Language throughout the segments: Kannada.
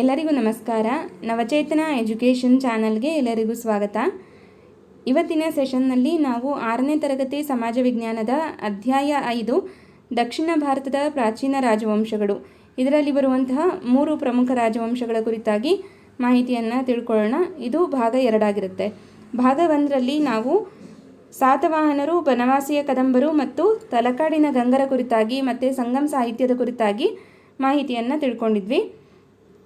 ಎಲ್ಲರಿಗೂ ನಮಸ್ಕಾರ. ನವಚೇತನ ಎಜುಕೇಷನ್ ಚಾನಲ್ಗೆ ಎಲ್ಲರಿಗೂ ಸ್ವಾಗತ. ಇವತ್ತಿನ ಸೆಷನ್ನಲ್ಲಿ ನಾವು ಆರನೇ ತರಗತಿ ಸಮಾಜ ವಿಜ್ಞಾನದ ಅಧ್ಯಾಯ ಐದು, ದಕ್ಷಿಣ ಭಾರತದ ಪ್ರಾಚೀನ ರಾಜವಂಶಗಳು. ಇದರಲ್ಲಿ ಬರುವಂತಹ ಮೂರು ಪ್ರಮುಖ ರಾಜವಂಶಗಳ ಕುರಿತಾಗಿ ಮಾಹಿತಿಯನ್ನು ತಿಳ್ಕೊಳ್ಳೋಣ. ಇದು ಭಾಗ ಎರಡಾಗಿರುತ್ತೆ. ಭಾಗ ಒಂದರಲ್ಲಿ ನಾವು ಸಾತವಾಹನರು, ಬನವಾಸಿಯ ಕದಂಬರು ಮತ್ತು ತಲಕಾಡಿನ ಗಂಗರ ಕುರಿತಾಗಿ ಮತ್ತು ಸಂಗಮ್ ಸಾಹಿತ್ಯದ ಕುರಿತಾಗಿ ಮಾಹಿತಿಯನ್ನು ತಿಳ್ಕೊಂಡಿದ್ವಿ.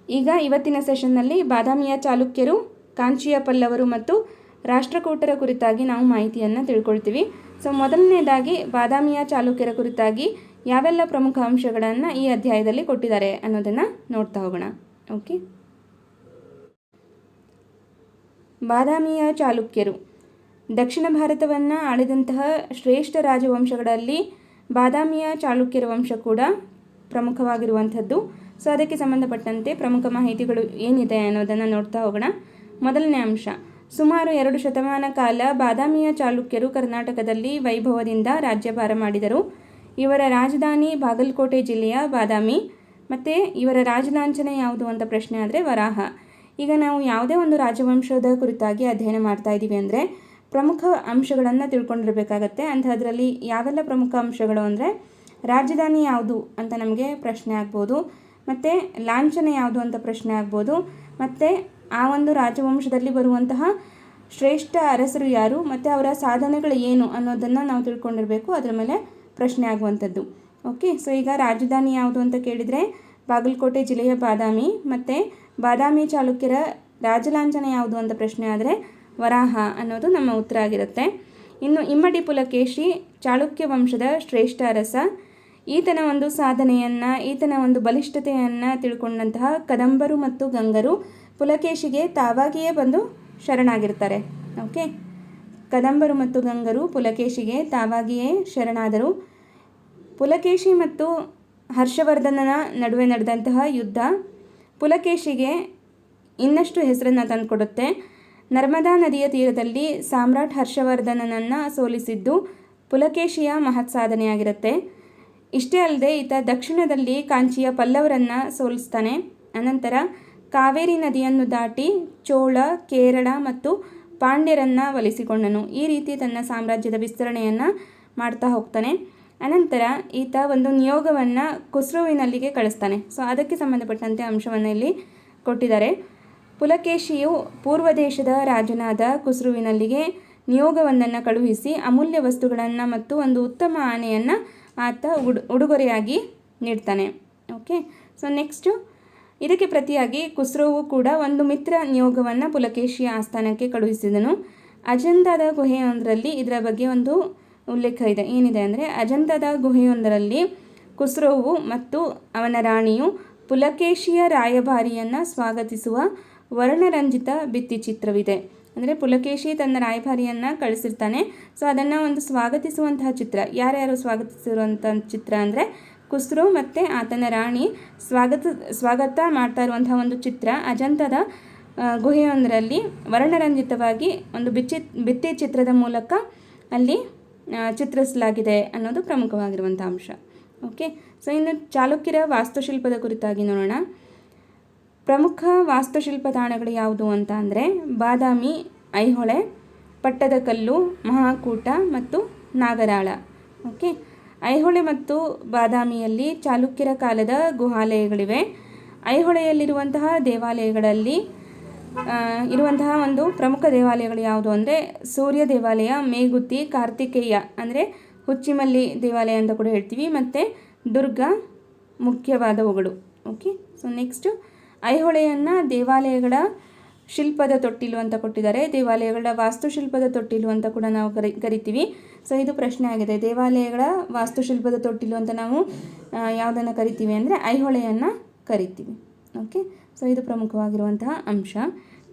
ಈಗ ಇವತ್ತಿನ ಸೆಷನ್ನಲ್ಲಿ ಬಾದಾಮಿಯ ಚಾಲುಕ್ಯರು, ಕಾಂಚಿಯ ಪಲ್ಲವರು ಮತ್ತು ರಾಷ್ಟ್ರಕೂಟರ ಕುರಿತಾಗಿ ನಾವು ಮಾಹಿತಿಯನ್ನು ತಿಳ್ಕೊಳ್ತೀವಿ. ಸೊ, ಮೊದಲನೇದಾಗಿ ಬಾದಾಮಿಯ ಚಾಲುಕ್ಯರ ಕುರಿತಾಗಿ ಯಾವೆಲ್ಲ ಪ್ರಮುಖ ಅಂಶಗಳನ್ನು ಈ ಅಧ್ಯಾಯದಲ್ಲಿ ಕೊಟ್ಟಿದ್ದಾರೆ ಅನ್ನೋದನ್ನು ನೋಡ್ತಾ ಹೋಗೋಣ. ಓಕೆ? ಬಾದಾಮಿಯ ಚಾಲುಕ್ಯರು. ದಕ್ಷಿಣ ಭಾರತವನ್ನು ಆಳಿದಂತಹ ಶ್ರೇಷ್ಠ ರಾಜವಂಶಗಳಲ್ಲಿ ಬಾದಾಮಿಯ ಚಾಲುಕ್ಯರ ವಂಶ ಕೂಡ ಪ್ರಮುಖವಾಗಿರುವಂಥದ್ದು. ಸೊ ಅದಕ್ಕೆ ಸಂಬಂಧಪಟ್ಟಂತೆ ಪ್ರಮುಖ ಮಾಹಿತಿಗಳು ಏನಿದೆ ಅನ್ನೋದನ್ನು ನೋಡ್ತಾ ಹೋಗೋಣ. ಮೊದಲನೇ ಅಂಶ, ಸುಮಾರು ಎರಡು ಶತಮಾನ ಕಾಲ ಬಾದಾಮಿಯ ಚಾಲುಕ್ಯರು ಕರ್ನಾಟಕದಲ್ಲಿ ವೈಭವದಿಂದ ರಾಜ್ಯಭಾರ ಮಾಡಿದರು. ಇವರ ರಾಜಧಾನಿ ಬಾಗಲಕೋಟೆ ಜಿಲ್ಲೆಯ ಬಾದಾಮಿ. ಮತ್ತು ಇವರ ರಾಜಲಾಂಛನ ಯಾವುದು ಅಂತ ಪ್ರಶ್ನೆ ಆದರೆ ವರಾಹ. ಈಗ ನಾವು ಯಾವುದೇ ಒಂದು ರಾಜವಂಶದ ಕುರಿತಾಗಿ ಅಧ್ಯಯನ ಮಾಡ್ತಾ ಇದ್ದೀವಿ ಅಂದರೆ ಪ್ರಮುಖ ಅಂಶಗಳನ್ನು ತಿಳ್ಕೊಂಡಿರಬೇಕಾಗತ್ತೆ. ಅಂಥದ್ರಲ್ಲಿ ಯಾವೆಲ್ಲ ಪ್ರಮುಖ ಅಂಶಗಳು ಅಂದರೆ ರಾಜಧಾನಿ ಯಾವುದು ಅಂತ ನಮಗೆ ಪ್ರಶ್ನೆ ಆಗ್ಬೋದು. ಮತ್ತು ಲಾಂಛನ ಯಾವುದು ಅಂತ ಪ್ರಶ್ನೆ ಆಗ್ಬೋದು. ಮತ್ತು ಆ ಒಂದು ರಾಜವಂಶದಲ್ಲಿ ಬರುವಂತಹ ಶ್ರೇಷ್ಠ ಅರಸರು ಯಾರು ಮತ್ತು ಅವರ ಸಾಧನೆಗಳು ಏನು ಅನ್ನೋದನ್ನು ನಾವು ತಿಳ್ಕೊಂಡಿರಬೇಕು. ಅದರ ಮೇಲೆ ಪ್ರಶ್ನೆ ಆಗುವಂಥದ್ದು. ಓಕೆ ಸೊ ಈಗ ರಾಜಧಾನಿ ಯಾವುದು ಅಂತ ಕೇಳಿದರೆ ಬಾಗಲಕೋಟೆ ಜಿಲ್ಲೆಯ ಬಾದಾಮಿ ಮತ್ತು ಬಾದಾಮಿ ಚಾಲುಕ್ಯರ ರಾಜಲಾಂಛನ ಯಾವುದು ಅಂತ ಪ್ರಶ್ನೆ ಆದರೆ ವರಾಹ ಅನ್ನೋದು ನಮ್ಮ ಉತ್ತರ ಆಗಿರುತ್ತೆ. ಇನ್ನು ಇಮ್ಮಡಿ ಪುಲಕೇಶಿ ಚಾಳುಕ್ಯ ವಂಶದ ಶ್ರೇಷ್ಠ ಅರಸ ಈತನ ಒಂದು ಸಾಧನೆಯನ್ನು, ಈತನ ಒಂದು ಬಲಿಷ್ಠತೆಯನ್ನು ತಿಳ್ಕೊಂಡಂತಹ ಕದಂಬರು ಮತ್ತು ಗಂಗರು ಪುಲಕೇಶಿಗೆ ತಾವಾಗಿಯೇ ಬಂದು ಶರಣಾಗಿರ್ತಾರೆ. ಓಕೆ? ಕದಂಬರು ಮತ್ತು ಗಂಗರು ಪುಲಕೇಶಿಗೆ ತಾವಾಗಿಯೇ ಶರಣಾದರು. ಪುಲಕೇಶಿ ಮತ್ತು ಹರ್ಷವರ್ಧನನ ನಡುವೆ ನಡೆದಂತಹ ಯುದ್ಧ ಪುಲಕೇಶಿಗೆ ಇನ್ನಷ್ಟು ಹೆಸರನ್ನು ತಂದುಕೊಡುತ್ತೆ. ನರ್ಮದಾ ನದಿಯ ತೀರದಲ್ಲಿ ಸಾಮ್ರಾಟ್ ಹರ್ಷವರ್ಧನನನ್ನು ಸೋಲಿಸಿದ್ದು ಪುಲಕೇಶಿಯ ಮಹತ್ ಸಾಧನೆಯಾಗಿರುತ್ತೆ ಇಷ್ಟೇ ಅಲ್ಲದೆ ಈತ ದಕ್ಷಿಣದಲ್ಲಿ ಕಾಂಚಿಯ ಪಲ್ಲವರನ್ನು ಸೋಲಿಸ್ತಾನೆ. ಅನಂತರ ಕಾವೇರಿ ನದಿಯನ್ನು ದಾಟಿ ಚೋಳ, ಕೇರಳ ಮತ್ತು ಪಾಂಡ್ಯರನ್ನು ಒಲಿಸಿಕೊಂಡನು ಈ ರೀತಿ ತನ್ನ ಸಾಮ್ರಾಜ್ಯದ ವಿಸ್ತರಣೆಯನ್ನು ಮಾಡ್ತಾ ಹೋಗ್ತಾನೆ. ಅನಂತರ ಈತ ಒಂದು ನಿಯೋಗವನ್ನು ಕುಸ್ರುವಿನಲ್ಲಿಗೆ ಕಳಿಸ್ತಾನೆ. ಸೊ, ಅದಕ್ಕೆ ಸಂಬಂಧಪಟ್ಟಂತೆ ಅಂಶವನ್ನು ಇಲ್ಲಿ ಕೊಟ್ಟಿದ್ದಾರೆ. ಪುಲಕೇಶಿಯು ಪೂರ್ವ ದೇಶದ ರಾಜನಾದ ಕುಸ್ರುವಿನಲ್ಲಿಗೆ ನಿಯೋಗವೊಂದನ್ನು ಕಳುಹಿಸಿ ಅಮೂಲ್ಯ ವಸ್ತುಗಳನ್ನು ಮತ್ತು ಒಂದು ಉತ್ತಮ ಆನೆಯನ್ನು ಆತ ಉಡು, ಉಡುಗೊರೆಯಾಗಿ ನೀಡ್ತಾನೆ. ಓಕೆ? ಸೊ ನೆಕ್ಸ್ಟು ಇದಕ್ಕೆ ಪ್ರತಿಯಾಗಿ ಕುಸ್ರೋವು ಕೂಡ ಒಂದು ಮಿತ್ರ ನಿಯೋಗವನ್ನು ಪುಲಕೇಶಿಯ ಆಸ್ಥಾನಕ್ಕೆ ಕಳುಹಿಸಿದನು. ಅಜಂತಾದ ಗುಹೆಯೊಂದರಲ್ಲಿ ಇದರ ಬಗ್ಗೆ ಒಂದು ಉಲ್ಲೇಖ ಇದೆ. ಏನಿದೆ ಅಂದರೆ, ಅಜಂತಾದ ಗುಹೆಯೊಂದರಲ್ಲಿ ಕುಸ್ರೋವು ಮತ್ತು ಅವನ ರಾಣಿಯು ಪುಲಕೇಶಿಯ ರಾಯಭಾರಿಯನ್ನು ಸ್ವಾಗತಿಸುವ ವರ್ಣರಂಜಿತ ಭಿತ್ತಿಚಿತ್ರವಿದೆ. ಅಂದರೆ ಪುಲಕೇಶಿ ತನ್ನ ರಾಯಭಾರಿಯನ್ನು ಕಳಿಸಿರ್ತಾನೆ. ಸೊ ಅದನ್ನು ಒಂದು ಸ್ವಾಗತಿಸುವಂತಹ ಚಿತ್ರ. ಯಾರ್ಯಾರು ಸ್ವಾಗತಿಸಿರುವಂಥ ಚಿತ್ರ ಅಂದರೆ ಕುಸ್ರು ಮತ್ತು ಆತನ ರಾಣಿ ಸ್ವಾಗತ ಸ್ವಾಗತ ಮಾಡ್ತಾ ಇರುವಂತಹ ಒಂದು ಚಿತ್ರ. ಅಜಂತದ ಗುಹೆಯೊಂದರಲ್ಲಿ ವರ್ಣರಂಜಿತವಾಗಿ ಒಂದು ಬಿಚ್ಚಿ, ಬಿತ್ತಿ ಚಿತ್ರದ ಮೂಲಕ ಅಲ್ಲಿ ಚಿತ್ರಿಸಲಾಗಿದೆ ಅನ್ನೋದು ಪ್ರಮುಖವಾಗಿರುವಂಥ ಅಂಶ. ಓಕೆ ಸೊ ಇನ್ನು ಚಾಲುಕ್ಯರ ವಾಸ್ತುಶಿಲ್ಪದ ಕುರಿತಾಗಿ ನೋಡೋಣ. ಪ್ರಮುಖ ವಾಸ್ತುಶಿಲ್ಪ ತಾಣಗಳು ಯಾವುದು ಅಂತ ಅಂದರೆ ಬಾದಾಮಿ, ಐಹೊಳೆ ಪಟ್ಟದಕಲ್ಲು ಮಹಾಕೂಟ ಮತ್ತು ನಾಗರಾಳ. ಓಕೆ ಐಹೊಳೆ ಮತ್ತು ಬಾದಾಮಿಯಲ್ಲಿ ಚಾಲುಕ್ಯರ ಕಾಲದ ಗುಹಾಲಯಗಳಿವೆ. ಐಹೊಳೆಯಲ್ಲಿರುವಂತಹ ದೇವಾಲಯಗಳಲ್ಲಿ ಇರುವಂತಹ ಒಂದು ಪ್ರಮುಖ ದೇವಾಲಯಗಳು ಯಾವುದು ಅಂದರೆ ಸೂರ್ಯ ದೇವಾಲಯ, ಮೇಗುತಿ, ಕಾರ್ತಿಕೇಯ ಅಂದರೆ ಹುಚ್ಚಿಮಲ್ಲಿ ದೇವಾಲಯ ಅಂತ ಕೂಡ ಹೇಳ್ತೀವಿ. ಮತ್ತು ದುರ್ಗ ಮುಖ್ಯವಾದವುಗಳು. ಓಕೆ ಸೊ ನೆಕ್ಸ್ಟು ಐಹೊಳೆಯನ್ನು ದೇವಾಲಯಗಳ ಶಿಲ್ಪದ ತೊಟ್ಟಿಲು ಅಂತ ಕೊಟ್ಟಿದ್ದಾರೆ. ದೇವಾಲಯಗಳ ವಾಸ್ತುಶಿಲ್ಪದ ತೊಟ್ಟಿಲು ಅಂತ ಕೂಡ ನಾವು ಕರಿ, ಕರಿತೀವಿ. ಸೊ ಇದು ಪ್ರಶ್ನೆ ಆಗಿದೆ. ದೇವಾಲಯಗಳ ವಾಸ್ತುಶಿಲ್ಪದ ತೊಟ್ಟಿಲು ಅಂತ ನಾವು ಯಾವುದನ್ನು ಕರಿತೀವಿ ಅಂದರೆ ಐಹೊಳೆಯನ್ನು ಕರಿತೀವಿ. ಓಕೆ ಸೊ ಇದು ಪ್ರಮುಖವಾಗಿರುವಂತಹ ಅಂಶ.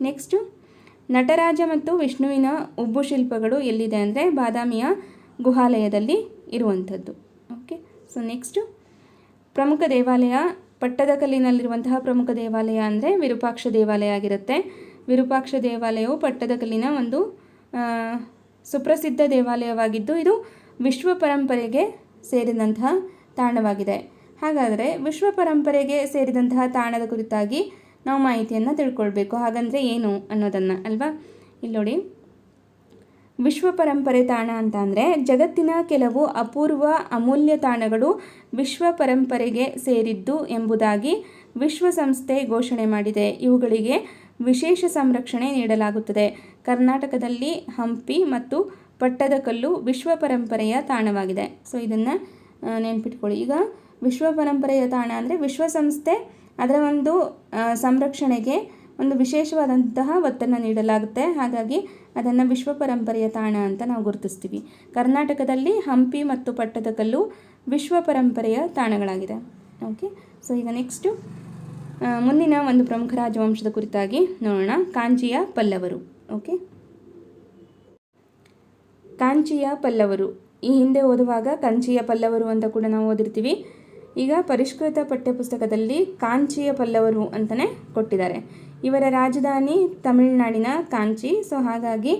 ನೆಕ್ಸ್ಟು ನಟರಾಜ ಮತ್ತು ವಿಷ್ಣುವಿನ ಉಬ್ಬು ಶಿಲ್ಪಗಳು ಎಲ್ಲಿದೆ ಅಂದರೆ ಬಾದಾಮಿಯ ಗುಹಾಲಯದಲ್ಲಿ ಇರುವಂಥದ್ದು. ಓಕೆ ಸೊ ನೆಕ್ಸ್ಟು ಪ್ರಮುಖ ದೇವಾಲಯ ಪಟ್ಟದಕಲ್ಲಿನಲ್ಲಿರುವಂತಹ ಪ್ರಮುಖ ದೇವಾಲಯ ಅಂದರೆ ವಿರೂಪಾಕ್ಷ ದೇವಾಲಯ ಆಗಿರುತ್ತೆ. ವಿರೂಪಾಕ್ಷ ದೇವಾಲಯವು ಪಟ್ಟದಕಲ್ಲಿನ ಒಂದು ಸುಪ್ರಸಿದ್ಧ ದೇವಾಲಯವಾಗಿದ್ದು ಇದು ವಿಶ್ವ ಪರಂಪರೆಗೆ ಸೇರಿದಂತಹ ತಾಣವಾಗಿದೆ. ಹಾಗಾದರೆ ವಿಶ್ವ ಪರಂಪರೆಗೆ ಸೇರಿದಂತಹ ತಾಣದ ಕುರಿತಾಗಿ ನಾವು ಮಾಹಿತಿಯನ್ನು ತಿಳ್ಕೊಳ್ಬೇಕು. ಹಾಗಂದರೆ ಏನು ಅನ್ನೋದನ್ನು, ಅಲ್ವಾ? ಇಲ್ಲಿ ನೋಡಿ. ವಿಶ್ವ ಪರಂಪರೆ ತಾಣ ಅಂತ ಅಂದರೆ ಜಗತ್ತಿನ ಕೆಲವು ಅಪೂರ್ವ ಅಮೂಲ್ಯ ತಾಣಗಳು ವಿಶ್ವ ಪರಂಪರೆಗೆ ಸೇರಿದ್ದು ಎಂಬುದಾಗಿ ವಿಶ್ವಸಂಸ್ಥೆ ಘೋಷಣೆ ಮಾಡಿದೆ. ಇವುಗಳಿಗೆ ವಿಶೇಷ ಸಂರಕ್ಷಣೆ ನೀಡಲಾಗುತ್ತದೆ. ಕರ್ನಾಟಕದಲ್ಲಿ ಹಂಪಿ ಮತ್ತು ಪಟ್ಟದಕಲ್ಲು ವಿಶ್ವ ಪರಂಪರೆಯ ತಾಣವಾಗಿದೆ. ಸೊ ಇದನ್ನು ನೆನ್ಪಿಟ್ಕೊಳ್ಳಿ. ಈಗ ವಿಶ್ವ ಪರಂಪರೆಯ ತಾಣ ಅಂದರೆ ವಿಶ್ವಸಂಸ್ಥೆ ಅದರ ಒಂದು ಸಂರಕ್ಷಣೆಗೆ ಒಂದು ವಿಶೇಷವಾದಂತಹ ಒತ್ತನ್ನು ನೀಡಲಾಗುತ್ತೆ. ಹಾಗಾಗಿ ಅದನ್ನು ವಿಶ್ವ ಪರಂಪರೆಯ ತಾಣ ಅಂತ ನಾವು ಗುರುತಿಸ್ತೀವಿ. ಕರ್ನಾಟಕದಲ್ಲಿ ಹಂಪಿ ಮತ್ತು ಪಟ್ಟದಕಲ್ಲು ವಿಶ್ವ ಪರಂಪರೆಯ ತಾಣಗಳಾಗಿದೆ. ಓಕೆ ಸೊ ಈಗ ನೆಕ್ಸ್ಟು ಮುಂದಿನ ಒಂದು ಪ್ರಮುಖ ರಾಜವಂಶದ ಕುರಿತಾಗಿ ನೋಡೋಣ. ಕಾಂಚಿಯ ಪಲ್ಲವರು. ಓಕೆ ಕಾಂಚಿಯ ಪಲ್ಲವರು. ಈ ಹಿಂದೆ ಓದುವಾಗ ಕಾಂಚಿಯ ಪಲ್ಲವರು ಅಂತ ಕೂಡ ನಾವು ಓದಿರ್ತೀವಿ. ಈಗ ಪರಿಷ್ಕೃತ ಪಠ್ಯಪುಸ್ತಕದಲ್ಲಿ ಕಾಂಚಿಯ ಪಲ್ಲವರು ಅಂತಲೇ ಕೊಟ್ಟಿದ್ದಾರೆ. ಇವರ ರಾಜಧಾನಿ ತಮಿಳುನಾಡಿನ ಕಾಂಚಿ. ಸೊ ಹಾಗಾಗಿ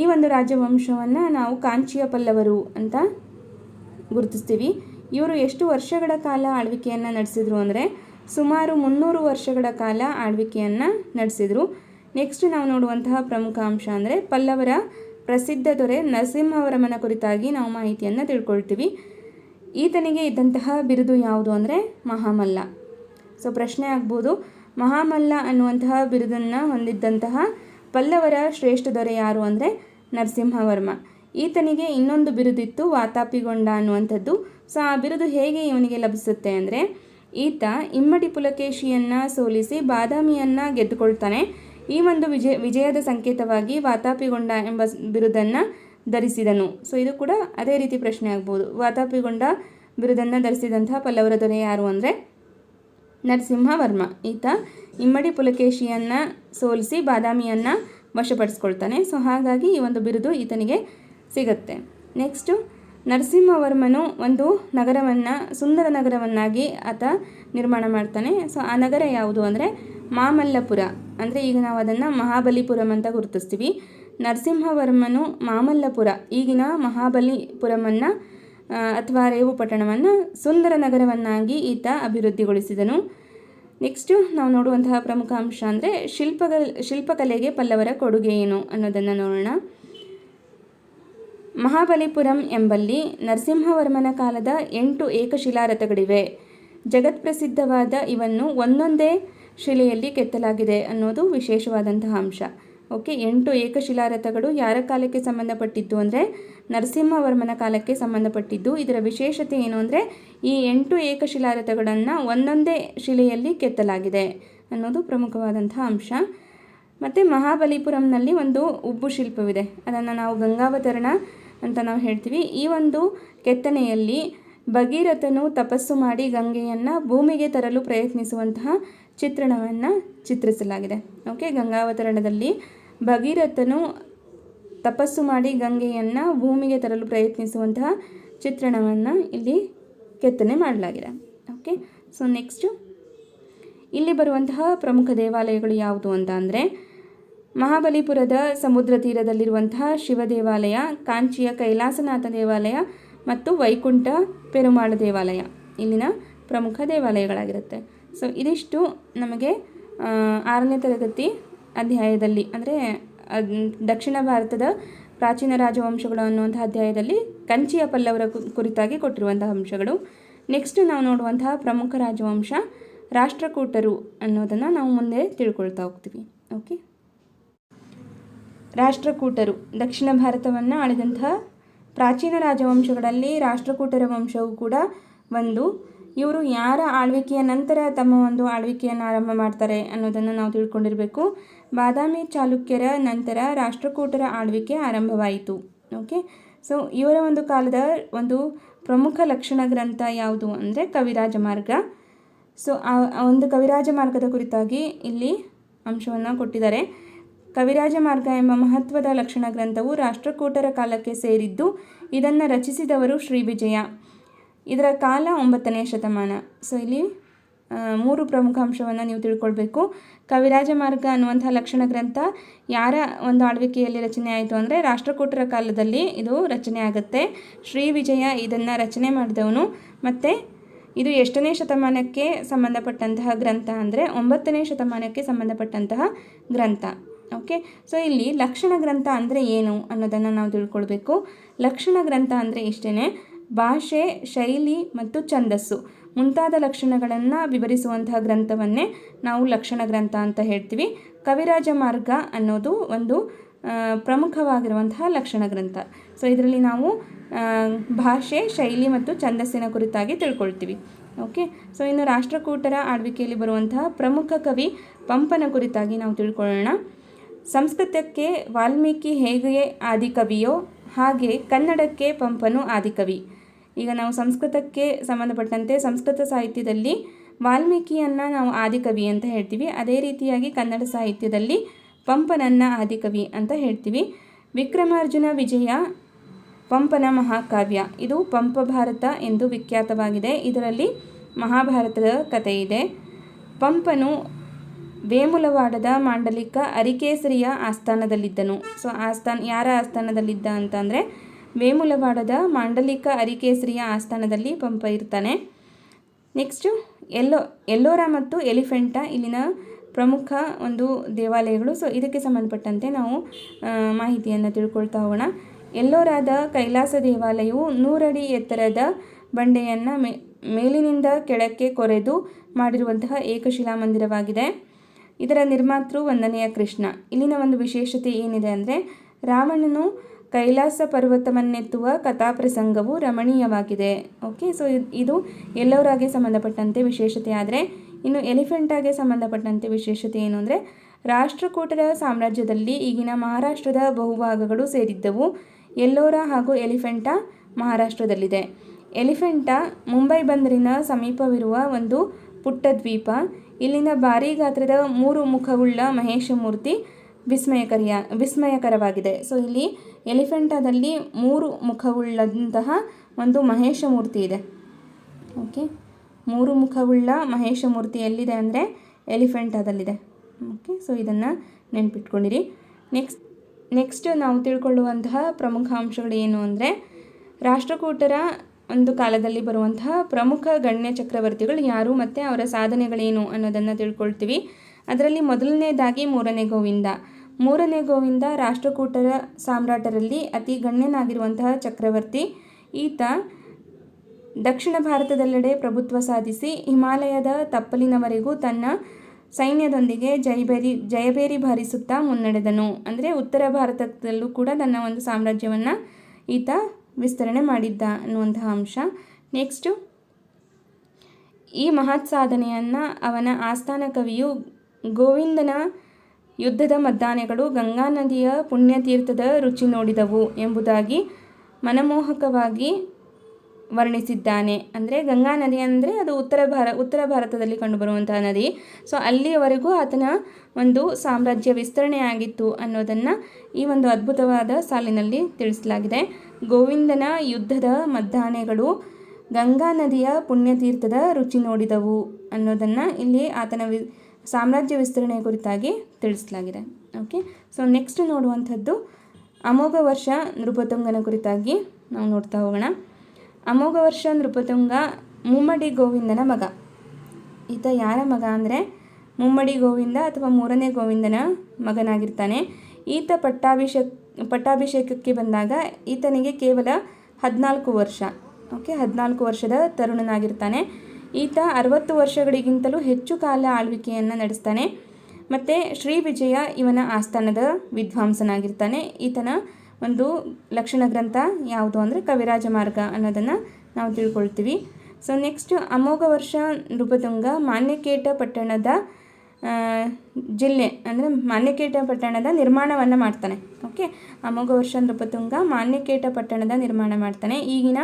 ಈ ಒಂದು ರಾಜವಂಶವನ್ನು ನಾವು ಕಾಂಚಿಯ ಪಲ್ಲವರು ಅಂತ ಗುರುತಿಸ್ತೀವಿ. ಇವರು ಎಷ್ಟು ವರ್ಷಗಳ ಕಾಲ ಆಳ್ವಿಕೆಯನ್ನು ನಡೆಸಿದ್ರು ಅಂದರೆ ಸುಮಾರು ಮುನ್ನೂರು ವರ್ಷಗಳ ಕಾಲ ಆಳ್ವಿಕೆಯನ್ನು ನಡೆಸಿದರು. ನೆಕ್ಸ್ಟ್ ನಾವು ನೋಡುವಂತಹ ಪ್ರಮುಖ ಅಂಶ ಅಂದರೆ ಪಲ್ಲವರ ಪ್ರಸಿದ್ಧ ದೊರೆ ನರಸಿಂಹವರ್ಮನ ಕುರಿತಾಗಿ ನಾವು ಮಾಹಿತಿಯನ್ನು ತಿಳ್ಕೊಳ್ತೀವಿ. ಈತನಿಗೆ ಇದ್ದಂತಹ ಬಿರುದು ಯಾವುದು ಅಂದರೆ ಮಹಾಮಲ್ಲ. ಸೊ ಪ್ರಶ್ನೆ ಆಗ್ಬೋದು ಮಹಾಮಲ್ಲ ಅನ್ನುವಂತಹ ಬಿರುದನ್ನು ಹೊಂದಿದ್ದಂತಹ ಪಲ್ಲವರ ಶ್ರೇಷ್ಠ ದೊರೆ ಯಾರು ಅಂದರೆ ನರಸಿಂಹವರ್ಮ. ಈತನಿಗೆ ಇನ್ನೊಂದು ಬಿರುದಿತ್ತು ವಾತಾಪಿಗೊಂಡ ಅನ್ನುವಂಥದ್ದು. ಸೊ, ಆ ಬಿರುದು ಹೇಗೆ ಇವನಿಗೆ ಲಭಿಸುತ್ತೆ ಅಂದರೆ, ಈತ ಇಮ್ಮಡಿ ಪುಲಕೇಶಿಯನ್ನು ಸೋಲಿಸಿ ಬಾದಾಮಿಯನ್ನು ಗೆದ್ದುಕೊಳ್ತಾನೆ. ಈ ಒಂದು ವಿಜಯ, ವಿಜಯದ ಸಂಕೇತವಾಗಿ ವಾತಾಪಿಗೊಂಡ ಎಂಬ ಬಿರುದನ್ನು ಧರಿಸಿದನು. ಸೊ, ಇದು ಕೂಡ ಅದೇ ರೀತಿ ಪ್ರಶ್ನೆ ಆಗ್ಬೋದು. ವಾತಾಪಿಗೊಂಡ ಬಿರುದನ್ನು ಧರಿಸಿದಂತಹ ಪಲ್ಲವರ ದೊರೆ ಯಾರು ಅಂದರೆ ನರಸಿಂಹವರ್ಮ. ಈತ ಇಮ್ಮಡಿ ಪುಲಕೇಶಿಯನ್ನು ಸೋಲಿಸಿ ಬಾದಾಮಿಯನ್ನು ವಶಪಡಿಸ್ಕೊಳ್ತಾನೆ. ಸೊ, ಹಾಗಾಗಿ ಈ ಒಂದು ಬಿರುದು ಈತನಿಗೆ ಸಿಗುತ್ತೆ. ನೆಕ್ಸ್ಟು, ನರಸಿಂಹವರ್ಮನು ಒಂದು ನಗರವನ್ನು, ಸುಂದರ ನಗರವನ್ನಾಗಿ ಆತ ನಿರ್ಮಾಣ ಮಾಡ್ತಾನೆ. ಸೊ, ಆ ನಗರ ಯಾವುದು ಅಂದರೆ ಮಾಮಲ್ಲಪುರ. ಅಂದರೆ ಈಗ ನಾವು ಅದನ್ನು ಮಹಾಬಲಿಪುರಂ ಅಂತ ಗುರುತಿಸ್ತೀವಿ. ನರಸಿಂಹವರ್ಮನು ಮಾಮಲ್ಲಪುರ, ಈಗಿನ ಮಹಾಬಲಿಪುರಮನ್ನು ಅಥವಾ ರೇವು ಪಟ್ಟಣವನ್ನು ಸುಂದರ ನಗರವನ್ನಾಗಿ ಈತ ಅಭಿವೃದ್ಧಿಗೊಳಿಸಿದನು. ನೆಕ್ಸ್ಟು ನಾವು ನೋಡುವಂತಹ ಪ್ರಮುಖ ಅಂಶ ಅಂದರೆ ಶಿಲ್ಪಗ, ಶಿಲ್ಪಕಲೆಗೆ ಪಲ್ಲವರ ಕೊಡುಗೆ ಏನು ಅನ್ನೋದನ್ನು ನೋಡೋಣ. ಮಹಾಬಲಿಪುರಂ ಎಂಬಲ್ಲಿ ನರಸಿಂಹವರ್ಮನ ಕಾಲದ ಎಂಟು ಏಕಶಿಲಾರಥಗಳಿವೆ. ಜಗತ್ಪ್ರಸಿದ್ಧವಾದ ಇವನ್ನು ಒಂದೊಂದೇ ಶಿಲೆಯಲ್ಲಿ ಕೆತ್ತಲಾಗಿದೆ ಅನ್ನೋದು ವಿಶೇಷವಾದಂತಹ ಅಂಶ. ಓಕೆ, ಎಂಟು ಏಕಶಿಲಾರಥಗಳು ಯಾರ ಕಾಲಕ್ಕೆ ಸಂಬಂಧಪಟ್ಟಿದ್ದು ಅಂದರೆ ನರಸಿಂಹವರ್ಮನ ಕಾಲಕ್ಕೆ ಸಂಬಂಧಪಟ್ಟಿದ್ದು. ಇದರ ವಿಶೇಷತೆ ಏನು ಅಂದರೆ ಈ ಎಂಟು ಏಕಶಿಲಾರಥಗಳನ್ನು ಒಂದೊಂದೇ ಶಿಲೆಯಲ್ಲಿ ಕೆತ್ತಲಾಗಿದೆ ಅನ್ನೋದು ಪ್ರಮುಖವಾದಂತಹ ಅಂಶ. ಮತ್ತು ಮಹಾಬಲಿಪುರಂನಲ್ಲಿ ಒಂದು ಉಬ್ಬು ಶಿಲ್ಪವಿದೆ. ಅದನ್ನು ನಾವು ಗಂಗಾವತರಣ ಅಂತ ನಾವು ಹೇಳ್ತೀವಿ. ಈ ಒಂದು ಕೆತ್ತನೆಯಲ್ಲಿ ಭಗೀರಥನು ತಪಸ್ಸು ಮಾಡಿ ಗಂಗೆಯನ್ನು ಭೂಮಿಗೆ ತರಲು ಪ್ರಯತ್ನಿಸುವಂತಹ ಚಿತ್ರಣವನ್ನು ಚಿತ್ರಿಸಲಾಗಿದೆ. ಓಕೆ, ಗಂಗಾವತರಣದಲ್ಲಿ ಭಗೀರಥನು ತಪಸ್ಸು ಮಾಡಿ ಗಂಗೆಯನ್ನು ಭೂಮಿಗೆ ತರಲು ಪ್ರಯತ್ನಿಸುವಂತಹ ಚಿತ್ರಣವನ್ನು ಇಲ್ಲಿ ಕೆತ್ತನೆ ಮಾಡಲಾಗಿದೆ. ಓಕೆ ಸೊ ನೆಕ್ಸ್ಟು ಇಲ್ಲಿ ಬರುವಂತಹ ಪ್ರಮುಖ ದೇವಾಲಯಗಳು ಯಾವುದು ಅಂತ ಅಂದರೆ ಮಹಾಬಲಿಪುರದ ಸಮುದ್ರ ತೀರದಲ್ಲಿರುವಂತಹ ಶಿವ ದೇವಾಲಯ, ಕಾಂಚಿಯ ಕೈಲಾಸನಾಥ ದೇವಾಲಯ ಮತ್ತು ವೈಕುಂಠ ಪೆರುಮಾಳ ದೇವಾಲಯ ಇಲ್ಲಿನ ಪ್ರಮುಖ ದೇವಾಲಯಗಳಾಗಿರುತ್ತೆ. ಸೊ ಇದಿಷ್ಟು ನಮಗೆ ಆರನೇ ತರಗತಿ ಅಧ್ಯಾಯದಲ್ಲಿ, ಅಂದರೆ ದಕ್ಷಿಣ ಭಾರತದ ಪ್ರಾಚೀನ ರಾಜವಂಶಗಳು ಅನ್ನುವಂಥ ಅಧ್ಯಾಯದಲ್ಲಿ ಕಂಚಿಯ ಪಲ್ಲವರ ಕುರಿತಾಗಿ ಕೊಟ್ಟಿರುವಂತಹ ಅಂಶಗಳು. ನೆಕ್ಸ್ಟ್ ನಾವು ನೋಡುವಂತಹ ಪ್ರಮುಖ ರಾಜವಂಶ ರಾಷ್ಟ್ರಕೂಟರು ಅನ್ನೋದನ್ನು ನಾವು ಮುಂದೆ ತಿಳ್ಕೊಳ್ತಾ ಹೋಗ್ತೀವಿ. ಓಕೆ ರಾಷ್ಟ್ರಕೂಟರು, ದಕ್ಷಿಣ ಭಾರತವನ್ನು ಆಳಿದಂತಹ ಪ್ರಾಚೀನ ರಾಜವಂಶಗಳಲ್ಲಿ ರಾಷ್ಟ್ರಕೂಟರ ವಂಶವು ಕೂಡ ಒಂದು. ಇವರು ಯಾರ ಆಳ್ವಿಕೆಯ ನಂತರ ತಮ್ಮ ಒಂದು ಆಳ್ವಿಕೆಯನ್ನು ಆರಂಭ ಮಾಡ್ತಾರೆ ಅನ್ನೋದನ್ನು ನಾವು ತಿಳ್ಕೊಂಡಿರಬೇಕು. ಬಾದಾಮಿ ಚಾಲುಕ್ಯರ ನಂತರ ರಾಷ್ಟ್ರಕೂಟರ ಆಳ್ವಿಕೆ ಆರಂಭವಾಯಿತು. ಓಕೆ ಸೊ ಇವರ ಒಂದು ಕಾಲದ ಒಂದು ಪ್ರಮುಖ ಲಕ್ಷಣ ಗ್ರಂಥ ಯಾವುದು ಅಂದರೆ ಕವಿರಾಜ ಮಾರ್ಗ. ಸೊ ಆ ಒಂದು ಕವಿರಾಜ ಮಾರ್ಗದ ಕುರಿತಾಗಿ ಇಲ್ಲಿ ಅಂಶವನ್ನು ಕೊಟ್ಟಿದ್ದಾರೆ. ಕವಿರಾಜ ಮಾರ್ಗ ಎಂಬ ಮಹತ್ವದ ಲಕ್ಷಣ ಗ್ರಂಥವು ರಾಷ್ಟ್ರಕೂಟರ ಕಾಲಕ್ಕೆ ಸೇರಿದ್ದು ಇದನ್ನು ರಚಿಸಿದವರು ಶ್ರೀ ವಿಜಯ. ಇದರ ಕಾಲ ಒಂಬತ್ತನೇ ಶತಮಾನ. ಸೊ ಇಲ್ಲಿ ಮೂರು ಪ್ರಮುಖ ಅಂಶವನ್ನು ನೀವು ತಿಳ್ಕೊಳ್ಬೇಕು. ಕವಿರಾಜ ಮಾರ್ಗ ಅನ್ನುವಂಥ ಲಕ್ಷಣ ಗ್ರಂಥ ಯಾರ ಒಂದು ಆಳ್ವಿಕೆಯಲ್ಲಿ ರಚನೆ ಆಯಿತು ಅಂದರೆ ರಾಷ್ಟ್ರಕೂಟರ ಕಾಲದಲ್ಲಿ ಇದು ರಚನೆ ಆಗುತ್ತೆ. ಶ್ರೀ ವಿಜಯ ಇದನ್ನು ರಚನೆ ಮಾಡಿದವನು. ಮತ್ತು ಇದು ಎಷ್ಟನೇ ಶತಮಾನಕ್ಕೆ ಸಂಬಂಧಪಟ್ಟಂತಹ ಗ್ರಂಥ ಅಂದರೆ ಒಂಬತ್ತನೇ ಶತಮಾನಕ್ಕೆ ಸಂಬಂಧಪಟ್ಟಂತಹ ಗ್ರಂಥ. ಓಕೆ ಸೊ ಇಲ್ಲಿ ಲಕ್ಷಣ ಗ್ರಂಥ ಅಂದರೆ ಏನು ಅನ್ನೋದನ್ನು ನಾವು ತಿಳ್ಕೊಳ್ಬೇಕು. ಲಕ್ಷಣ ಗ್ರಂಥ ಅಂದರೆ ಇಷ್ಟೇ ಭಾಷೆ, ಶೈಲಿ ಮತ್ತು ಛಂದಸ್ಸು. ಮುಂತಾದ ಲಕ್ಷಣಗಳನ್ನು ವಿವರಿಸುವಂತಹ ಗ್ರಂಥವನ್ನೇ ನಾವು ಲಕ್ಷಣ ಗ್ರಂಥ ಅಂತ ಹೇಳ್ತೀವಿ. ಕವಿರಾಜ ಮಾರ್ಗ ಅನ್ನೋದು ಒಂದು ಪ್ರಮುಖವಾಗಿರುವಂತಹ ಲಕ್ಷಣ ಗ್ರಂಥ. ಸೊ ಇದರಲ್ಲಿ ನಾವು ಭಾಷೆ, ಶೈಲಿ ಮತ್ತು ಛಂದಸ್ಸಿನ ಕುರಿತಾಗಿ ತಿಳ್ಕೊಳ್ತೀವಿ. ಓಕೆ ಸೊ ಇನ್ನು ರಾಷ್ಟ್ರಕೂಟರ ಆಳ್ವಿಕೆಯಲ್ಲಿ ಬರುವಂತಹ ಪ್ರಮುಖ ಕವಿ ಪಂಪನ ಕುರಿತಾಗಿ ನಾವು ತಿಳ್ಕೊಳ್ಳೋಣ. ಸಂಸ್ಕೃತಕ್ಕೆ ವಾಲ್ಮೀಕಿ ಹೇಗೆ ಆದಿಕವಿಯೋ ಹಾಗೆ ಕನ್ನಡಕ್ಕೆ ಪಂಪನು ಆದಿಕವಿ. ಈಗ ನಾವು ಸಂಸ್ಕೃತಕ್ಕೆ ಸಂಬಂಧಪಟ್ಟಂತೆ ಸಂಸ್ಕೃತ ಸಾಹಿತ್ಯದಲ್ಲಿ ವಾಲ್ಮೀಕಿಯನ್ನು ನಾವು ಆದಿಕವಿ ಅಂತ ಹೇಳ್ತೀವಿ. ಅದೇ ರೀತಿಯಾಗಿ ಕನ್ನಡ ಸಾಹಿತ್ಯದಲ್ಲಿ ಪಂಪನನ್ನು ಆದಿಕವಿ ಅಂತ ಹೇಳ್ತೀವಿ. ವಿಕ್ರಮಾರ್ಜುನ ವಿಜಯ ಪಂಪನ ಮಹಾಕಾವ್ಯ. ಇದು ಪಂಪ ಭಾರತ ಎಂದು ವಿಖ್ಯಾತವಾಗಿದೆ. ಇದರಲ್ಲಿ ಮಹಾಭಾರತದ ಕಥೆ ಇದೆ ಪಂಪನು ವೇಮುಲವಾಡದ ಮಾಂಡಲಿಕ ಅರಿಕೇಸರಿಯ ಆಸ್ಥಾನದಲ್ಲಿದ್ದನು. ಸೊ ಆಸ್ಥಾನ ಯಾರ ಆಸ್ಥಾನದಲ್ಲಿದ್ದ ಅಂತಂದರೆ ವೇಮುಲವಾಡದ ಮಾಂಡಲಿಕ ಅರಿಕೇಸರಿಯ ಆಸ್ಥಾನದಲ್ಲಿ ಪಂಪ ಇರ್ತಾನೆ. ನೆಕ್ಸ್ಟು ಎಲ್ಲೋ, ಎಲ್ಲೋರ ಮತ್ತು ಎಲಿಫೆಂಟ ಇಲ್ಲಿನ ಪ್ರಮುಖ ಒಂದು ದೇವಾಲಯಗಳು. ಸೊ ಇದಕ್ಕೆ ಸಂಬಂಧಪಟ್ಟಂತೆ ನಾವು ಮಾಹಿತಿಯನ್ನು ತಿಳ್ಕೊಳ್ತಾ ಹೋಗೋಣ. ಎಲ್ಲೋರಾದ ಕೈಲಾಸ ದೇವಾಲಯವು ನೂರಡಿ ಎತ್ತರದ ಬಂಡೆಯನ್ನು ಮೇಲಿನಿಂದ ಕೆಳಕ್ಕೆ ಕೊರೆದು ಮಾಡಿರುವಂತಹ ಏಕಶಿಲಾ ಮಂದಿರವಾಗಿದೆ. ಇದರ ನಿರ್ಮಾತೃ ವಂದನೆಯ ಕೃಷ್ಣ. ಇಲ್ಲಿನ ಒಂದು ವಿಶೇಷತೆ ಏನಿದೆ ಅಂದರೆ, ರಾವಣನು ಕೈಲಾಸ ಪರ್ವತವನ್ನೆತ್ತುವ ಕಥಾಪ್ರಸಂಗವು ರಮಣೀಯವಾಗಿದೆ. ಓಕೆ ಸೊ ಇದು ಎಲ್ಲವರಾಗೆ ಸಂಬಂಧಪಟ್ಟಂತೆ ವಿಶೇಷತೆ. ಆದರೆ, ಇನ್ನು ಎಲಿಫೆಂಟಾಗೆ ಸಂಬಂಧಪಟ್ಟಂತೆ ವಿಶೇಷತೆ ಏನು ಅಂದರೆ, ರಾಷ್ಟ್ರಕೂಟರ ಸಾಮ್ರಾಜ್ಯದಲ್ಲಿ ಈಗಿನ ಮಹಾರಾಷ್ಟ್ರದ ಬಹುಭಾಗಗಳು ಸೇರಿದ್ದವು. ಎಲ್ಲೋರ ಹಾಗೂ ಎಲಿಫೆಂಟಾ ಮಹಾರಾಷ್ಟ್ರದಲ್ಲಿದೆ. ಎಲಿಫೆಂಟಾ ಮುಂಬೈ ಬಂದರಿನ ಸಮೀಪವಿರುವ ಒಂದು ಪುಟ್ಟ ದ್ವೀಪ ಇಲ್ಲಿನ ಭಾರೀ ಗಾತ್ರದ ಮೂರು ಮುಖವುಳ್ಳ ಮಹೇಶ ಮೂರ್ತಿ ವಿಸ್ಮಯಕರಿಯ, ವಿಸ್ಮಯಕರವಾಗಿದೆ. ಸೊ ಇಲ್ಲಿ ಎಲಿಫೆಂಟಾದಲ್ಲಿ ಮೂರು ಮುಖವುಳ್ಳಂತಹ ಒಂದು ಮಹೇಶ ಮೂರ್ತಿ ಇದೆ. ಓಕೆ. ಮೂರು ಮುಖವುಳ್ಳ ಮಹೇಶ ಮೂರ್ತಿ ಎಲ್ಲಿದೆ ಅಂದರೆ ಎಲಿಫೆಂಟಾದಲ್ಲಿದೆ. ಓಕೆ. ಸೊ, ಇದನ್ನು ನೆನ್ಪಿಟ್ಕೊಂಡಿರಿ. ನೆಕ್ಸ್ಟ್ ನೆಕ್ಸ್ಟ್ ನಾವು ತಿಳ್ಕೊಳ್ಳುವಂತಹ ಪ್ರಮುಖ ಅಂಶಗಳು ಏನು ಅಂದರೆ, ರಾಷ್ಟ್ರಕೂಟರ ಒಂದು ಕಾಲದಲ್ಲಿ ಬರುವಂತಹ ಪ್ರಮುಖ ಗಣ್ಯ ಚಕ್ರವರ್ತಿಗಳು ಯಾರು ಮತ್ತು ಅವರ ಸಾಧನೆಗಳೇನು ಅನ್ನೋದನ್ನು ತಿಳ್ಕೊಳ್ತೀವಿ. ಅದರಲ್ಲಿ ಮೊದಲನೇದಾಗಿ ಮೂರನೇ ಗೋವಿಂದ. ಮೂರನೇ ಗೋವಿಂದ ರಾಷ್ಟ್ರಕೂಟರ ಸಾಮ್ರಾಟರಲ್ಲಿ ಅತಿ ಗಣ್ಯನಾಗಿರುವಂತಹ ಚಕ್ರವರ್ತಿ. ಈತ ದಕ್ಷಿಣ ಭಾರತದೆಲ್ಲೆಡೆ ಪ್ರಭುತ್ವ ಸಾಧಿಸಿ ಹಿಮಾಲಯದ ತಪ್ಪಲಿನವರೆಗೂ ತನ್ನ ಸೈನ್ಯದೊಂದಿಗೆ ಜೈಬೇರಿ ಜಯಬೇರಿ ಭಾರಿಸುತ್ತಾ ಮುನ್ನಡೆದನು. ಅಂದರೆ ಉತ್ತರ ಭಾರತದಲ್ಲೂ ಕೂಡ ತನ್ನ ಒಂದು ಸಾಮ್ರಾಜ್ಯವನ್ನು ಈತ ವಿಸ್ತರಣೆ ಮಾಡಿದ್ದ ಅನ್ನುವಂತಹ ಅಂಶ. ನೆಕ್ಸ್ಟು ಈ ಮಹತ್ ಸಾಧನೆಯನ್ನು ಅವನ ಆಸ್ಥಾನ ಕವಿಯು ಗೋವಿಂದನ ಯುದ್ಧದ ಮದ್ದಾನೆಗಳು ಗಂಗಾ ನದಿಯ ಪುಣ್ಯತೀರ್ಥದ ರುಚಿ ನೋಡಿದವು ಎಂಬುದಾಗಿ ಮನಮೋಹಕವಾಗಿ ವರ್ಣಿಸಿದ್ದಾನೆ. ಅಂದರೆ ಗಂಗಾ ನದಿ ಅಂದರೆ ಅದು ಉತ್ತರ ಭಾರ, ಉತ್ತರ ಭಾರತದಲ್ಲಿ ಕಂಡುಬರುವಂತಹ ನದಿ. ಸೊ ಅಲ್ಲಿಯವರೆಗೂ ಆತನ ಒಂದು ಸಾಮ್ರಾಜ್ಯ ವಿಸ್ತರಣೆ ಆಗಿತ್ತು ಅನ್ನೋದನ್ನು ಈ ಒಂದು ಅದ್ಭುತವಾದ ಸಾಲಿನಲ್ಲಿ ತಿಳಿಸಲಾಗಿದೆ. ಗೋವಿಂದನ ಯುದ್ಧದ ಮದ್ದಾನೆಗಳು ಗಂಗಾ ನದಿಯ ಪುಣ್ಯತೀರ್ಥದ ರುಚಿ ನೋಡಿದವು ಅನ್ನೋದನ್ನು ಇಲ್ಲಿ ಆತನ ವಿ ಸಾಮ್ರಾಜ್ಯ ವಿಸ್ತರಣೆ ಕುರಿತಾಗಿ ತಿಳಿಸಲಾಗಿದೆ. ಓಕೆ ಸೊ ನೆಕ್ಸ್ಟ್ ನೋಡುವಂಥದ್ದು ಅಮೋಘ ವರ್ಷ ನೃಪತುಂಗನ ಕುರಿತಾಗಿ ನಾವು ನೋಡ್ತಾ ಹೋಗೋಣ. ಅಮೋಘ ವರ್ಷ ನೃಪತುಂಗ ಮುಮ್ಮಡಿ ಗೋವಿಂದನ ಮಗ. ಈತ ಯಾರ ಮಗ ಅಂದರೆ ಮುಮ್ಮಡಿ ಗೋವಿಂದ ಅಥವಾ ಮೂರನೇ ಗೋವಿಂದನ ಮಗನಾಗಿರ್ತಾನೆ. ಈತ ಪಟ್ಟಾಭಿಷೇಕ, ಪಟ್ಟಾಭಿಷೇಕಕ್ಕೆ ಬಂದಾಗ ಈತನಿಗೆ ಕೇವಲ ಹದಿನಾಲ್ಕು ವರ್ಷ. ಓಕೆ ಹದಿನಾಲ್ಕು ವರ್ಷದ ತರುಣನಾಗಿರ್ತಾನೆ. ಈತ ಅರವತ್ತು ವರ್ಷಗಳಿಗಿಂತಲೂ ಹೆಚ್ಚು ಕಾಲ ಆಳ್ವಿಕೆಯನ್ನು ನಡೆಸ್ತಾನೆ. ಮತ್ತು ಶ್ರೀ ವಿಜಯ ಇವನ ಆಸ್ಥಾನದ ವಿದ್ವಾಂಸನಾಗಿರ್ತಾನೆ. ಈತನ ಒಂದು ಲಕ್ಷಣ ಗ್ರಂಥ ಯಾವುದು ಅಂದರೆ ಕವಿರಾಜ ಮಾರ್ಗ ಅನ್ನೋದನ್ನು ನಾವು ತಿಳ್ಕೊಳ್ತೀವಿ. ಸೊ ನೆಕ್ಸ್ಟ್ ಅಮೋಘ ವರ್ಷ ನೃಪತುಂಗ ಮಾನ್ಯಕೇಟ ಪಟ್ಟಣದ ಜಿಲ್ಲೆ ಅಂದರೆ ಮಾನ್ಯಕೇಟ ಪಟ್ಟಣದ ನಿರ್ಮಾಣವನ್ನು ಮಾಡ್ತಾನೆ. ಓಕೆ ಅಮೋಘ ವರ್ಷ ನೃಪತುಂಗ ಮಾನ್ಯಕೇಟ ಪಟ್ಟಣದ ನಿರ್ಮಾಣ ಮಾಡ್ತಾನೆ. ಈಗಿನ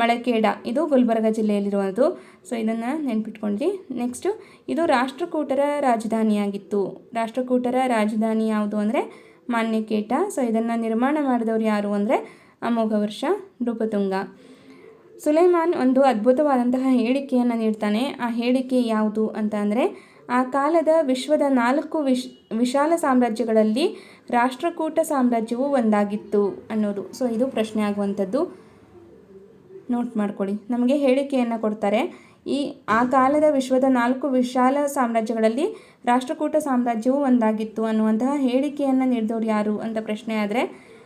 ಮಳಕೇಡ. ಇದು ಗುಲ್ಬರ್ಗ ಜಿಲ್ಲೆಯಲ್ಲಿರುವುದು ಸೊ ಇದನ್ನು ನೆನ್ಪಿಟ್ಕೊಂಡ್ರಿ. ನೆಕ್ಸ್ಟು ಇದು ರಾಷ್ಟ್ರಕೂಟರ ರಾಜಧಾನಿಯಾಗಿತ್ತು. ರಾಷ್ಟ್ರಕೂಟರ ರಾಜಧಾನಿ ಯಾವುದು ಅಂದರೆ ಮಾನ್ಯಕೇಟ. ಸೊ ಇದನ್ನು ನಿರ್ಮಾಣ ಮಾಡಿದವರು ಯಾರು ಅಂದರೆ ಅಮೋಘ ವರ್ಷ ನೃಪತುಂಗ ಸುಲೈಮಾನ್ ಒಂದು ಅದ್ಭುತವಾದಂತಹ ಹೇಳಿಕೆಯನ್ನು ನೀಡ್ತಾನೆ. ಆ ಹೇಳಿಕೆ ಯಾವುದು ಅಂತ ಅಂದರೆ, ಆ ಕಾಲದ ವಿಶ್ವದ ನಾಲ್ಕು ವಿಶ್, ವಿಶಾಲ ಸಾಮ್ರಾಜ್ಯಗಳಲ್ಲಿ ರಾಷ್ಟ್ರಕೂಟ ಸಾಮ್ರಾಜ್ಯವು ಒಂದಾಗಿತ್ತು ಅನ್ನೋದು. ಸೊ ಇದು ಪ್ರಶ್ನೆ ಆಗುವಂಥದ್ದು. ನೋಟ್ ಮಾಡ್ಕೊಳ್ಳಿ. ನಮಗೆ ಹೇಳಿಕೆಯನ್ನು ಕೊಡ್ತಾರೆ. ಈ, ಆ ಕಾಲದ ವಿಶ್ವದ ನಾಲ್ಕು ವಿಶಾಲ ಸಾಮ್ರಾಜ್ಯಗಳಲ್ಲಿ ರಾಷ್ಟ್ರಕೂಟ ಸಾಮ್ರಾಜ್ಯವು ಒಂದಾಗಿತ್ತು ಅನ್ನುವಂತಹ ಹೇಳಿಕೆಯನ್ನು ನೀಡಿದವರು ಯಾರು ಅಂತ ಪ್ರಶ್ನೆ ಆದರೆ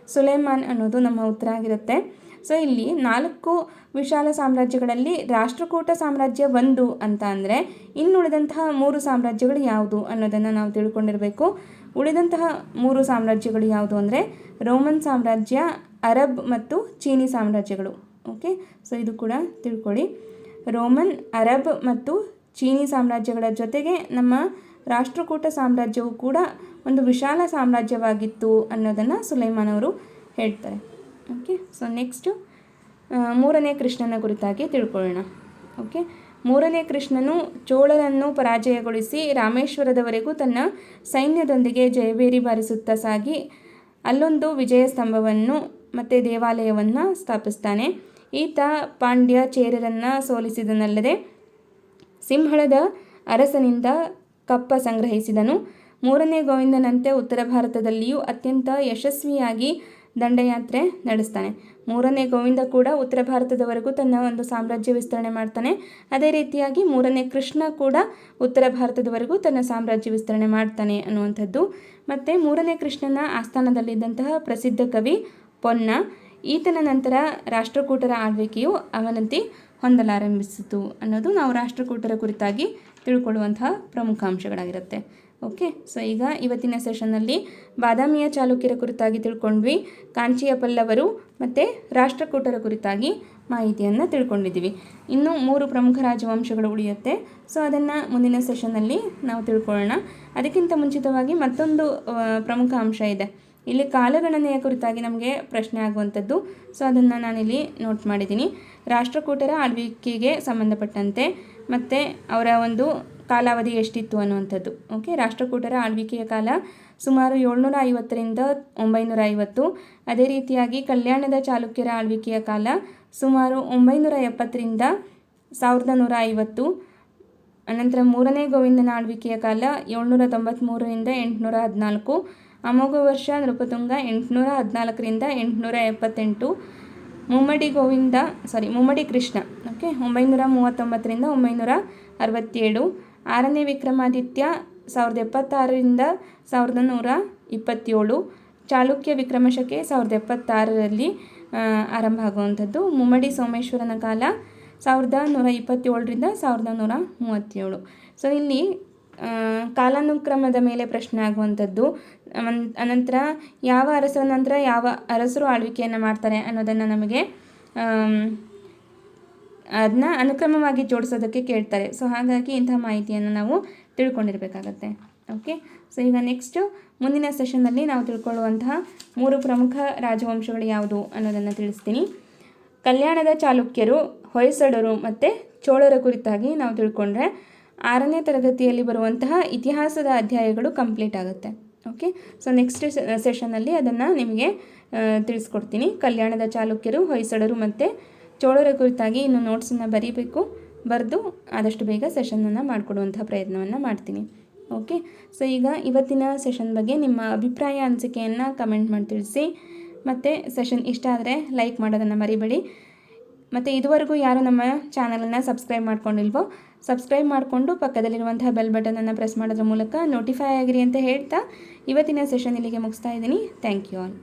ಸುಲೇಮಾನ್ ಅನ್ನೋದು ನಮ್ಮ ಉತ್ತರ ಆಗಿರುತ್ತೆ. ಸೊ ಇಲ್ಲಿ ನಾಲ್ಕು ವಿಶಾಲ ಸಾಮ್ರಾಜ್ಯಗಳಲ್ಲಿ ರಾಷ್ಟ್ರಕೂಟ ಸಾಮ್ರಾಜ್ಯ ಒಂದು ಅಂತ ಅಂದರೆ ಇನ್ನುಳಿದಂತಹ ಮೂರು ಸಾಮ್ರಾಜ್ಯಗಳು ಯಾವುದು ಅನ್ನೋದನ್ನು ನಾವು ತಿಳ್ಕೊಂಡಿರಬೇಕು. ಉಳಿದಂತಹ ಮೂರು ಸಾಮ್ರಾಜ್ಯಗಳು ಯಾವುದು ಅಂದರೆ ರೋಮನ್ ಸಾಮ್ರಾಜ್ಯ, ಅರಬ್ ಮತ್ತು ಚೀನಿ ಸಾಮ್ರಾಜ್ಯಗಳು. ಓಕೆ ಸೊ ಇದು ಕೂಡ ತಿಳ್ಕೊಳ್ಳಿ ರೋಮನ್, ಅರಬ್ ಮತ್ತು ಚೀನಿ ಸಾಮ್ರಾಜ್ಯಗಳ ಜೊತೆಗೆ ನಮ್ಮ ರಾಷ್ಟ್ರಕೂಟ ಸಾಮ್ರಾಜ್ಯವು ಕೂಡ ಒಂದು ವಿಶಾಲ ಸಾಮ್ರಾಜ್ಯವಾಗಿತ್ತು ಅನ್ನೋದನ್ನು ಸುಲೈಮಾನ್ ಅವರು ಹೇಳ್ತಾರೆ. ಓಕೆ ಸೊ ನೆಕ್ಸ್ಟು ಮೂರನೇ ಕೃಷ್ಣನ ಕುರಿತಾಗಿ ತಿಳ್ಕೊಳ್ಳೋಣ. ಓಕೆ ಮೂರನೇ ಕೃಷ್ಣನು ಚೋಳರನ್ನು ಪರಾಜಯಗೊಳಿಸಿ ರಾಮೇಶ್ವರದವರೆಗೂ ತನ್ನ ಸೈನ್ಯದೊಂದಿಗೆ ಜಯಭೇರಿ ಬಾರಿಸುತ್ತಾ ಸಾಗಿ ಅಲ್ಲೊಂದು ವಿಜಯ ಸ್ತಂಭವನ್ನು ಮತ್ತು ದೇವಾಲಯವನ್ನು ಸ್ಥಾಪಿಸ್ತಾನೆ. ಈತ ಪಾಂಡ್ಯ ಚೇರರನ್ನು ಸೋಲಿಸಿದನಲ್ಲದೆ ಸಿಂಹಳದ ಅರಸನಿಂದ ಕಪ್ಪ ಸಂಗ್ರಹಿಸಿದನು. ಮೂರನೇ ಗೋವಿಂದನಂತೆ ಉತ್ತರ ಭಾರತದಲ್ಲಿಯೂ ಅತ್ಯಂತ ಯಶಸ್ವಿಯಾಗಿ ದಂಡಯಾತ್ರೆ ನಡೆಸ್ತಾನೆ. ಮೂರನೇ ಗೋವಿಂದ ಕೂಡ ಉತ್ತರ ಭಾರತದವರೆಗೂ ತನ್ನ ಒಂದು ಸಾಮ್ರಾಜ್ಯ ವಿಸ್ತರಣೆ ಮಾಡ್ತಾನೆ. ಅದೇ ರೀತಿಯಾಗಿ ಮೂರನೇ ಕೃಷ್ಣ ಕೂಡ ಉತ್ತರ ಭಾರತದವರೆಗೂ ತನ್ನ ಸಾಮ್ರಾಜ್ಯ ವಿಸ್ತರಣೆ ಮಾಡ್ತಾನೆ ಅನ್ನುವಂಥದ್ದು. ಮತ್ತು ಮೂರನೇ ಕೃಷ್ಣನ ಆಸ್ಥಾನದಲ್ಲಿದ್ದಂತಹ ಪ್ರಸಿದ್ಧ ಕವಿ ಪೊನ್ನ. ಈತನ ನಂತರ ರಾಷ್ಟ್ರಕೂಟರ ಆಳ್ವಿಕೆಯು ಅವನತಿ ಹೊಂದಲಾರಂಭಿಸಿತು ಅನ್ನೋದು ನಾವು ರಾಷ್ಟ್ರಕೂಟರ ಕುರಿತಾಗಿ ತಿಳ್ಕೊಳ್ಳುವಂತಹ ಪ್ರಮುಖ ಅಂಶಗಳಾಗಿರುತ್ತೆ. ಓಕೆ ಸೊ ಈಗ ಇವತ್ತಿನ ಸೆಷನ್ನಲ್ಲಿ ಬಾದಾಮಿಯ ಚಾಲುಕ್ಯರ ಕುರಿತಾಗಿ ತಿಳ್ಕೊಂಡ್ವಿ ಕಾಂಚಿಯ ಪಲ್ಲವರು ಮತ್ತು ರಾಷ್ಟ್ರಕೂಟರ ಕುರಿತಾಗಿ ಮಾಹಿತಿಯನ್ನು ತಿಳ್ಕೊಂಡಿದ್ದೀವಿ. ಇನ್ನು ಮೂರು ಪ್ರಮುಖ ರಾಜವಂಶಗಳು ಉಳಿಯುತ್ತೆ. ಸೊ ಅದನ್ನು ಮುಂದಿನ ಸೆಷನ್ನಲ್ಲಿ ನಾವು ತಿಳ್ಕೊಳ್ಳೋಣ. ಅದಕ್ಕಿಂತ ಮುಂಚಿತವಾಗಿ ಮತ್ತೊಂದು ಪ್ರಮುಖ ಅಂಶ ಇದೆ. ಇಲ್ಲಿ ಕಾಲಗಣನೆಯ ಕುರಿತಾಗಿ ನಮಗೆ ಪ್ರಶ್ನೆ ಆಗುವಂಥದ್ದು. ಸೊ ಅದನ್ನು ನಾನಿಲ್ಲಿ ನೋಟ್ ಮಾಡಿದ್ದೀನಿ. ರಾಷ್ಟ್ರಕೂಟರ ಆಳ್ವಿಕೆಗೆ ಸಂಬಂಧಪಟ್ಟಂತೆ ಮತ್ತು ಅವರ ಒಂದು ಕಾಲಾವಧಿ ಎಷ್ಟಿತ್ತು ಅನ್ನುವಂಥದ್ದು. ಓಕೆ ರಾಷ್ಟ್ರಕೂಟರ ಆಳ್ವಿಕೆಯ ಕಾಲ ಸುಮಾರು ಏಳ್ನೂರ ಐವತ್ತರಿಂದ ಒಂಬೈನೂರ ಐವತ್ತು ಅದೇ ರೀತಿಯಾಗಿ ಕಲ್ಯಾಣದ ಚಾಲುಕ್ಯರ ಆಳ್ವಿಕೆಯ ಕಾಲ ಸುಮಾರು ಒಂಬೈನೂರ ಎಪ್ಪತ್ತರಿಂದ ಸಾವಿರದ ನೂರ ಐವತ್ತು ಅನಂತರ ಮೂರನೇ ಗೋವಿಂದನ ಆಳ್ವಿಕೆಯ ಕಾಲ ಏಳ್ನೂರ ತೊಂಬತ್ತ್ಮೂರರಿಂದ ಎಂಟುನೂರ ಹದಿನಾಲ್ಕು ಅಮೋಘ ವರ್ಷ ನೃಪತುಂಗ ಎಂಟುನೂರ ಹದಿನಾಲ್ಕರಿಂದ ಎಂಟುನೂರ ಎಪ್ಪತ್ತೆಂಟು. ಮುಮ್ಮಡಿ ಗೋವಿಂದ ಸಾರಿ ಮುಮ್ಮಡಿ ಕೃಷ್ಣ. ಓಕೆ ಒಂಬೈನೂರ ಮೂವತ್ತೊಂಬತ್ತರಿಂದ ಒಂಬೈನೂರ ಅರವತ್ತೇಳು. ಆರನೇ ವಿಕ್ರಮಾದಿತ್ಯ, ಸಾವಿರದ ಎಪ್ಪತ್ತಾರರಿಂದ ಸಾವಿರದ ನೂರ ಇಪ್ಪತ್ತೇಳು. ಚಾಲುಕ್ಯ ವಿಕ್ರಮಶಕೆ, ಸಾವಿರದ ಎಪ್ಪತ್ತಾರರಲ್ಲಿ ಆರಂಭ ಆಗುವಂಥದ್ದು. ಮುಮ್ಮಡಿ ಸೋಮೇಶ್ವರನ ಕಾಲ, ಸಾವಿರದ ನೂರ ಇಪ್ಪತ್ತೇಳರಿಂದ ಸಾವಿರದ ನೂರ ಮೂವತ್ತೇಳು. ಸೊ ಇಲ್ಲಿ ಕಾಲಾನುಕ್ರಮದ ಮೇಲೆ ಪ್ರಶ್ನೆ ಆಗುವಂಥದ್ದು. ಅನಂತರ ಯಾವ ಅರಸರ, ನಂತರ ಯಾವ ಅರಸರು ಆಳ್ವಿಕೆಯನ್ನು ಮಾಡ್ತಾರೆ ಅನ್ನೋದನ್ನು ನಮಗೆ ಅದನ್ನ ಅನುಕ್ರಮವಾಗಿ ಜೋಡಿಸೋದಕ್ಕೆ ಕೇಳ್ತಾರೆ. ಸೊ, ಹಾಗಾಗಿ ಇಂಥ ಮಾಹಿತಿಯನ್ನು ನಾವು ತಿಳ್ಕೊಂಡಿರಬೇಕಾಗತ್ತೆ. ಓಕೆ ಸೊ ಈಗ ನೆಕ್ಸ್ಟು ಮುಂದಿನ ಸೆಷನ್ನಲ್ಲಿ ನಾವು ತಿಳ್ಕೊಳ್ಳುವಂತಹ ಮೂರು ಪ್ರಮುಖ ರಾಜವಂಶಗಳು ಯಾವುದು ಅನ್ನೋದನ್ನು ತಿಳಿಸ್ತೀನಿ. ಕಲ್ಯಾಣದ ಚಾಲುಕ್ಯರು ಹೊಯ್ಸಳರು ಮತ್ತು ಚೋಳರ ಕುರಿತಾಗಿ ನಾವು ತಿಳ್ಕೊಂಡ್ರೆ ಆರನೇ ತರಗತಿಯಲ್ಲಿ ಬರುವಂತಹ ಇತಿಹಾಸದ ಅಧ್ಯಾಯಗಳು ಕಂಪ್ಲೀಟ್ ಆಗುತ್ತೆ. ಓಕೆ ಸೊ ನೆಕ್ಸ್ಟ್ ಸೆಷನಲ್ಲಿ ಅದನ್ನು ನಿಮಗೆ ತಿಳಿಸ್ಕೊಡ್ತೀನಿ. ಕಲ್ಯಾಣದ ಚಾಲುಕ್ಯರು, ಹೊಯ್ಸಳರು ಮತ್ತು ಚೋಳರ ಕುರಿತಾಗಿ ಇನ್ನು ನೋಟ್ಸನ್ನು ಬರೀಬೇಕು. ಬರೆದು ಆದಷ್ಟು ಬೇಗ ಸೆಷನನ್ನು ಮಾಡಿಕೊಡುವಂತಹ ಪ್ರಯತ್ನವನ್ನು ಮಾಡ್ತೀನಿ. ಓಕೆ ಸೊ ಈಗ ಇವತ್ತಿನ ಸೆಷನ್ ಬಗ್ಗೆ ನಿಮ್ಮ ಅಭಿಪ್ರಾಯ, ಅನಿಸಿಕೆಯನ್ನು ಕಮೆಂಟ್ ಮಾಡಿ ತಿಳಿಸಿ. ಮತ್ತು ಸೆಷನ್ ಇಷ್ಟ ಆದರೆ ಲೈಕ್ ಮಾಡೋದನ್ನು ಮರಿಬೇಡಿ. ಮತ್ತು ಇದುವರೆಗೂ ಯಾರು ನಮ್ಮ ಚಾನಲನ್ನು ಸಬ್ಸ್ಕ್ರೈಬ್ ಮಾಡ್ಕೊಂಡಿಲ್ವೋ ಸಬ್ಸ್ಕ್ರೈಬ್ ಮಾಡಿಕೊಂಡು ಪಕ್ಕದಲ್ಲಿರುವಂತಹ ಬೆಲ್ ಬಟನನ್ನು ಪ್ರೆಸ್ ಮಾಡೋದ್ರ ಮೂಲಕ ನೋಟಿಫೈ ಆಗಿರಿ ಅಂತ ಹೇಳ್ತಾ ಇವತ್ತಿನ ಸೆಷನ್ ಇಲ್ಲಿಗೆ ಮುಗಿಸ್ತಾ ಇದ್ದೀನಿ. Thank you all